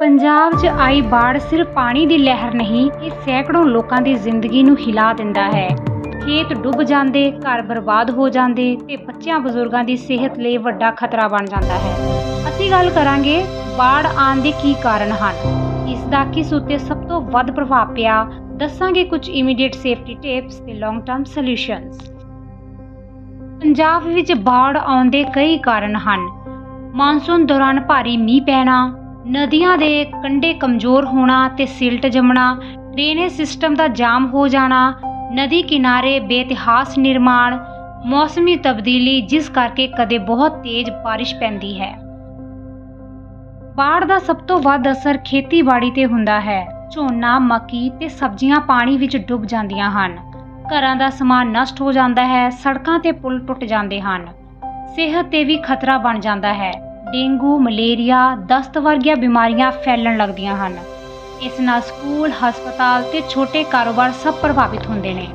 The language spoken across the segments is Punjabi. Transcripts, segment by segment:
ਪੰਜਾਬ 'ਚ ਆਈ ਬਾੜ ਸਿਰਫ ਪਾਣੀ ਦੀ ਲਹਿਰ ਨਹੀਂ, ਇਹ ਸੈਂਕੜੋਂ ਲੋਕਾਂ ਦੀ ਜ਼ਿੰਦਗੀ ਨੂੰ ਹਿਲਾ ਦਿੰਦਾ ਹੈ। ਖੇਤ ਡੁੱਬ ਜਾਂਦੇ, ਘਰ ਬਰਬਾਦ ਹੋ ਜਾਂਦੇ ਤੇ ਬੱਚਿਆਂ ਬਜ਼ੁਰਗਾਂ ਦੀ ਸਿਹਤ ਲਈ ਵੱਡਾ ਖਤਰਾ ਬਣ ਜਾਂਦਾ ਹੈ। ਅਸੀਂ ਗੱਲ ਕਰਾਂਗੇ ਬਾੜ ਆਉਣ ਦੇ ਕੀ ਕਾਰਨ ਹਨ। ਇਸ ਦਾ ਕਿਸ ਉੱਤੇ ਸਭ ਤੋਂ ਵੱਧ ਪ੍ਰਭਾਵ ਪਿਆ? ਦੱਸਾਂਗੇ ਕੁਝ ਇਮੀਡੀਏਟ ਸੇਫਟੀ ਟਿਪਸ ਤੇ ਲੌਂਗ ਟਰਮ ਸੋਲੂਸ਼ਨਸ ਪੰਜਾਬ ਵਿੱਚ ਬਾੜ ਆਉਣ ਦੇ ਕਈ ਕਾਰਨ ਹਨ। ਮਾਨਸੂਨ ਦੌਰਾਨ ਭਾਰੀ ਮੀਂਹ ਪੈਣਾ ਨਦੀਆਂ ਦੇ ਕੰਢੇ ਕਮਜ਼ੋਰ ਹੋਣਾ ਤੇ ਸਿਲਟ ਜੰਮਣਾ, ਡਰੇਨੇਜ ਸਿਸਟਮ ਦਾ ਜਾਮ ਹੋ ਜਾਣਾ, ਨਦੀ ਕਿਨਾਰੇ ਬੇਤਿਹਾਸ ਨਿਰਮਾਣ, ਮੌਸਮੀ ਤਬਦੀਲੀ ਜਿਸ ਕਰਕੇ ਕਦੇ ਬਹੁਤ ਤੇਜ਼ ਬਾਰਿਸ਼ ਪੈਂਦੀ ਹੈ। ਬਾੜ ਦਾ ਸਭ ਤੋਂ ਵੱਧ ਅਸਰ ਖੇਤੀਬਾੜੀ ਤੇ ਹੁੰਦਾ ਹੈ। ਝੋਨਾ, ਮੱਕੀ ਤੇ ਸਬਜ਼ੀਆਂ ਪਾਣੀ ਵਿੱਚ ਡੁੱਬ ਜਾਂਦੀਆਂ ਹਨ। ਘਰਾਂ ਦਾ ਸਮਾਨ ਨਸ਼ਟ ਹੋ ਜਾਂਦਾ ਹੈ, ਸੜਕਾਂ ਤੇ ਪੁਲ ਟੁੱਟ ਜਾਂਦੇ ਹਨ। ਸਿਹਤ ਤੇ ਵੀ ਖਤਰਾ ਬਣ ਜਾਂਦਾ ਹੈ। ਡੇਂਗੂ, ਮਲੇਰੀਆ, ਦਸਤ ਵਰਗੀਆਂ ਬਿਮਾਰੀਆਂ ਫੈਲਣ ਲੱਗਦੀਆਂ ਹਨ। ਇਸ ਨਾਲ ਸਕੂਲ, ਹਸਪਤਾਲ ਤੇ ਛੋਟੇ ਕਾਰੋਬਾਰ ਸਭ ਪ੍ਰਭਾਵਿਤ ਹੁੰਦੇ ਨੇ।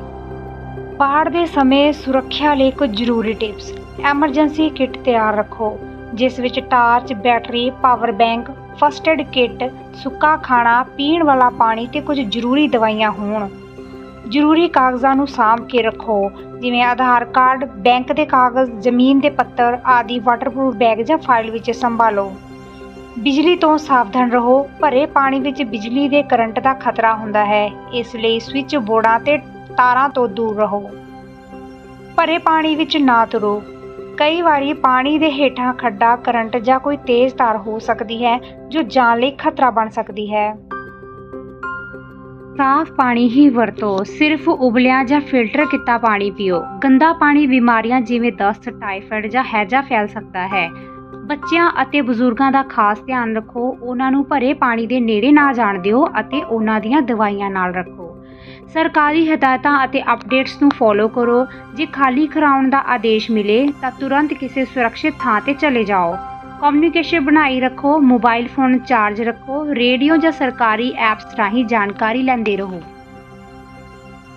ਬਾੜ ਦੇ ਸਮੇਂ ਸੁਰੱਖਿਆ ਲਈ ਕੁਝ ਜ਼ਰੂਰੀ ਟਿਪਸ। ਐਮਰਜੈਂਸੀ ਕਿੱਟ ਤਿਆਰ ਰੱਖੋ, ਜਿਸ ਵਿੱਚ torch, battery, power bank first aid kit, ਸੁੱਕਾ ਖਾਣਾ, ਪੀਣ ਵਾਲਾ ਪਾਣੀ ਤੇ ਕੁਝ ਜ਼ਰੂਰੀ ਦਵਾਈਆਂ ਹੋਣ। ਜ਼ਰੂਰੀ ਕਾਗਜ਼ਾਂ ਨੂੰ ਸਾਂਭ ਕੇ ਰੱਖੋ, ਜਿਵੇਂ ਆਧਾਰ ਕਾਰਡ, ਬੈਂਕ ਦੇ ਕਾਗਜ਼, ਜ਼ਮੀਨ ਦੇ ਪੱਤਰ ਆਦਿ ਵਾਟਰਪ੍ਰੂਫ ਬੈਗ ਜਾਂ ਫਾਈਲ ਵਿੱਚ ਸੰਭਾਲੋ। ਬਿਜਲੀ ਤੋਂ ਸਾਵਧਾਨ ਰਹੋ, ਭਰੇ ਪਾਣੀ ਵਿੱਚ ਬਿਜਲੀ ਦੇ ਕਰੰਟ ਦਾ ਖਤਰਾ ਹੁੰਦਾ ਹੈ, ਇਸ ਲਈ ਸਵਿਚ ਬੋਰਡਾਂ ਤੇ ਤਾਰਾਂ ਤੋਂ ਦੂਰ ਰਹੋ। ਭਰੇ ਪਾਣੀ ਵਿੱਚ ਨਾ ਤੁਰੋ। ਕਈ ਵਾਰੀ ਪਾਣੀ ਦੇ ਹੇਠਾਂ ਖੱਡਾ ਕਰੰਟ ਜਾਂ ਕੋਈ ਤੇਜ਼ ਤਾਰ ਹੋ ਸਕਦੀ ਹੈ, ਜੋ ਜਾਨ ਲਈ ਖਤਰਾ ਬਣ ਸਕਦੀ ਹੈ। ਸਾਫ਼ ਪਾਣੀ ਹੀ ਵਰਤੋ, ਸਿਰਫ ਉਬਲਿਆ ਜਾਂ ਫਿਲਟਰ ਕੀਤਾ ਪਾਣੀ ਪੀਓ। ਗੰਦਾ ਪਾਣੀ ਬਿਮਾਰੀਆਂ ਜਿਵੇਂ ਦਸਤ, ਟਾਈਫਾਇਡ ਜਾਂ ਹੈਜਾ ਫੈਲ ਸਕਦਾ ਹੈ। ਬੱਚਿਆਂ ਅਤੇ ਬਜ਼ੁਰਗਾਂ ਦਾ ਖਾਸ ਧਿਆਨ ਰੱਖੋ, ਉਹਨਾਂ ਨੂੰ ਭਰੇ ਪਾਣੀ ਦੇ ਨੇੜੇ ਨਾ ਜਾਣ ਦਿਓ ਅਤੇ ਉਹਨਾਂ ਦੀਆਂ ਦਵਾਈਆਂ ਨਾਲ ਰੱਖੋ। ਸਰਕਾਰੀ ਹਦਾਇਤਾਂ ਅਤੇ ਅਪਡੇਟਸ ਨੂੰ ਫੋਲੋ ਕਰੋ। ਜੇ ਖਾਲੀ ਕਰਾਉਣ ਦਾ ਆਦੇਸ਼ ਮਿਲੇ, ਤਾਂ ਤੁਰੰਤ ਕਿਸੇ ਸੁਰੱਖਿਅਤ ਥਾਂ ਤੇ ਚਲੇ ਜਾਓ। ਕਮਿਊਨੀਕੇਸ਼ਨ ਬਣਾਈ ਰੱਖੋ ਮੋਬਾਈਲ ਫੋਨ ਚਾਰਜ ਰੱਖੋ ਰੇਡੀਓ ਜਾਂ ਸਰਕਾਰੀ ਐਪਸ ਰਾਹੀਂ ਜਾਣਕਾਰੀ ਲੈਂਦੇ ਰਹੋ।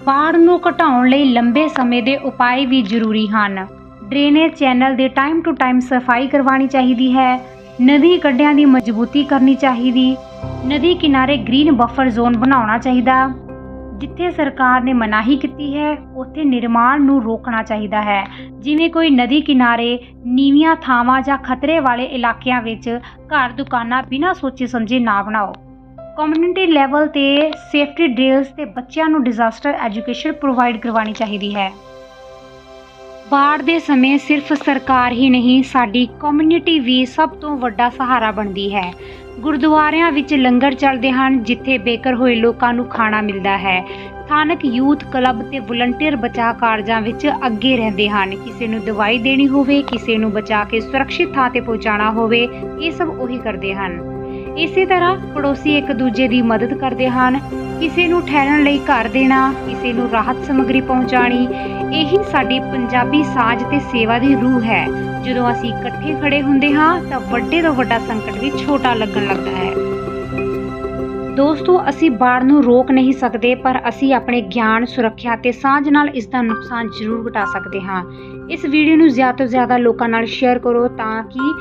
ਬਾੜ ਨੂੰ ਘਟਾਉਣ ਲਈ ਲੰਬੇ ਸਮੇਂ ਦੇ ਉਪਾਅ ਵੀ ਜ਼ਰੂਰੀ ਹਨ। ਡਰੇਨੇਜ ਚੈਨਲ ਦੇ ਟਾਈਮ ਟੂ ਟਾਈਮ ਸਫ਼ਾਈ ਕਰਵਾਉਣੀ ਚਾਹੀਦੀ ਹੈ। ਨਦੀ ਕੱਢਿਆਂ ਦੀ ਮਜ਼ਬੂਤੀ ਕਰਨੀ ਚਾਹੀਦੀ। ਨਦੀ ਕਿਨਾਰੇ ਗ੍ਰੀਨ ਬਫਰ ਜ਼ੋਨ ਬਣਾਉਣਾ ਚਾਹੀਦਾ। ਜਿੱਥੇ ਸਰਕਾਰ ਨੇ ਮਨਾਹੀ ਕੀਤੀ ਹੈ, ਉੱਥੇ ਨਿਰਮਾਣ ਨੂੰ ਰੋਕਣਾ ਚਾਹੀਦਾ ਹੈ। ਜਿਵੇਂ ਕੋਈ ਨਦੀ ਕਿਨਾਰੇ, ਨੀਵੀਆਂ ਥਾਵਾਂ ਜਾਂ ਖਤਰੇ ਵਾਲੇ ਇਲਾਕਿਆਂ ਵਿੱਚ ਘਰ ਦੁਕਾਨਾਂ ਬਿਨਾਂ ਸੋਚੇ ਸਮਝੇ ਨਾ ਬਣਾਓ। ਕਮਿਊਨਿਟੀ ਲੈਵਲ ਤੇ ਸੇਫਟੀ ਡ੍ਰਿਲਸ ਤੇ ਬੱਚਿਆਂ ਨੂੰ ਡਿਜ਼ਾਸਟਰ ਐਜੂਕੇਸ਼ਨ ਪ੍ਰੋਵਾਈਡ ਕਰਵਾਉਣੀ ਚਾਹੀਦੀ ਹੈ। ਬਾੜ ਦੇ ਸਮੇਂ ਸਿਰਫ ਸਰਕਾਰ ਹੀ ਨਹੀਂ, ਸਾਡੀ ਕਮਿਊਨਿਟੀ ਵੀ ਸਭ ਤੋਂ ਵੱਡਾ ਸਹਾਰਾ ਬਣਦੀ ਹੈ। ਗੁਰਦੁਆਰਿਆਂ ਵਿੱਚ ਲੰਗਰ ਚੱਲਦੇ ਹਨ, ਜਿੱਥੇ ਬੇਕਰ ਹੋਏ ਲੋਕਾਂ ਨੂੰ ਖਾਣਾ ਮਿਲਦਾ ਹੈ। ਸਥਾਨਕ ਯੂਥ ਕਲੱਬ ਤੇ ਵਲੰਟੀਅਰ ਬਚਾਅ ਕਾਰਜਾਂ ਵਿੱਚ ਅੱਗੇ ਰਹਿੰਦੇ ਹਨ। ਕਿਸੇ ਨੂੰ ਦਵਾਈ ਦੇਣੀ ਹੋਵੇ, ਕਿਸੇ ਨੂੰ ਬਚਾ ਕੇ ਸੁਰੱਖਿਅਤ ਥਾਂ ਤੇ ਪਹੁੰਚਾਉਣਾ ਹੋਵੇ, ਇਹ ਸਭ ਉਹੀ ਕਰਦੇ ਹਨ। ਇਸੇ ਤਰ੍ਹਾਂ ਪੜੋਸੀ ਇੱਕ ਦੂਜੇ ਦੀ ਮਦਦ ਕਰਦੇ ਹਨ। ਕਿਸੇ ਨੂੰ ਠਹਿਰਨ ਲਈ ਘਰ ਦੇਣਾ, ਕਿਸੇ ਨੂੰ ਰਾਹਤ ਸਮੱਗਰੀ ਪਹੁੰਚਾਣੀ ਇਹੀ ਸਾਡੀ ਪੰਜਾਬੀ ਸਾਜ ਤੇ ਸੇਵਾ ਦੀ ਰੂਹ ਹੈ। ਜਦੋਂ ਅਸੀਂ ਇਕੱਠੇ ਖੜੇ ਹੁੰਦੇ ਹਾਂ, ਤਾਂ ਵੱਡੇ ਤੋਂ ਵੱਡਾ ਸੰਕਟ ਵੀ ਛੋਟਾ ਲੱਗਣ ਲੱਗਦਾ ਹੈ। ਦੋਸਤੋ, ਅਸੀਂ ਬਾੜ ਨੂੰ ਰੋਕ ਨਹੀਂ ਸਕਦੇ, ਪਰ ਅਸੀਂ ਆਪਣੇ ਗਿਆਨ, ਸੁਰੱਖਿਆ ਤੇ ਸਾਂਝ ਨਾਲ ਇਸ ਦਾ ਨੁਕਸਾਨ ਜ਼ਰੂਰ ਘਟਾ ਸਕਦੇ ਹਾਂ। ਇਸ ਵੀਡੀਓ ਨੂੰ ਜ਼ਿਆਦਾ ਤੋਂ ਜ਼ਿਆਦਾ ਲੋਕਾਂ ਨਾਲ ਸ਼ੇਅਰ ਕਰੋ ਤਾਂ ਕਿ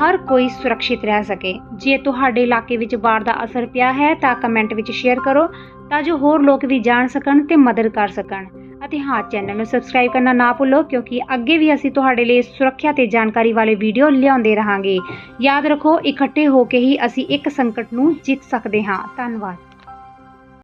ਹਰ ਕੋਈ ਸੁਰੱਖਿਅਤ ਰਹਿ ਸਕੇ। ਜੇ ਤੁਹਾਡੇ ਇਲਾਕੇ ਵਿੱਚ ਬਾੜ ਦਾ ਅਸਰ ਪਿਆ ਹੈ, ਤਾਂ ਕਮੈਂਟ ਵਿੱਚ ਸ਼ੇਅਰ ਕਰੋ, ਤਾਂ ਜੋ ਹੋਰ ਲੋਕ ਵੀ ਜਾਣ ਸਕਣ ਤੇ ਮਦਦ ਕਰ ਸਕਣ। ਅਤੇ ਹਾਂ ਚੈਨਲ ਨੂੰ ਸਬਸਕ੍ਰਾਈਬ ਕਰਨਾ ਨਾ ਭੁੱਲੋ, ਕਿਉਂਕਿ ਅੱਗੇ ਵੀ ਅਸੀਂ ਤੁਹਾਡੇ ਲਈ ਸੁਰੱਖਿਆ ਤੇ ਜਾਣਕਾਰੀ ਵਾਲੇ ਵੀਡੀਓ ਲਿਆਉਂਦੇ ਰਹਾਂਗੇ। ਯਾਦ ਰੱਖੋ, ਇਕੱਠੇ ਹੋ ਕੇ ਹੀ ਅਸੀਂ ਇੱਕ ਸੰਕਟ ਨੂੰ ਜਿੱਤ ਸਕਦੇ ਹਾਂ। ਧੰਨਵਾਦ।